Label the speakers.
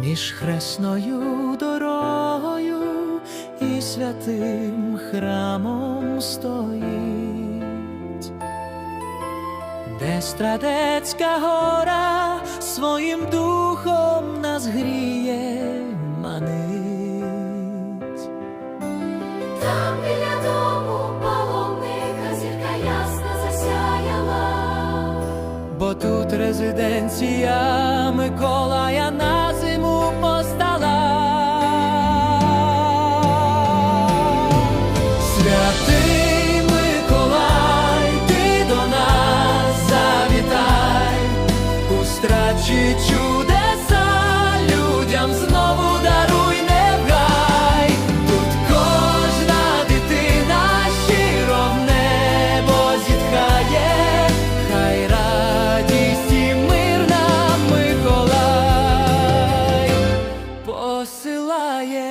Speaker 1: між хресною дорогою і святим храмом стоїть, де страдецька гора своїм духом нас гріє, манить.
Speaker 2: Там біля дому паломника зірка ясна засяяла.
Speaker 1: Бо тут резиденція Миколая страчі чудеса людям знову даруй негай. Тут кожна дитина щиро небо зітхає, хай радість і мир Миколай посилає.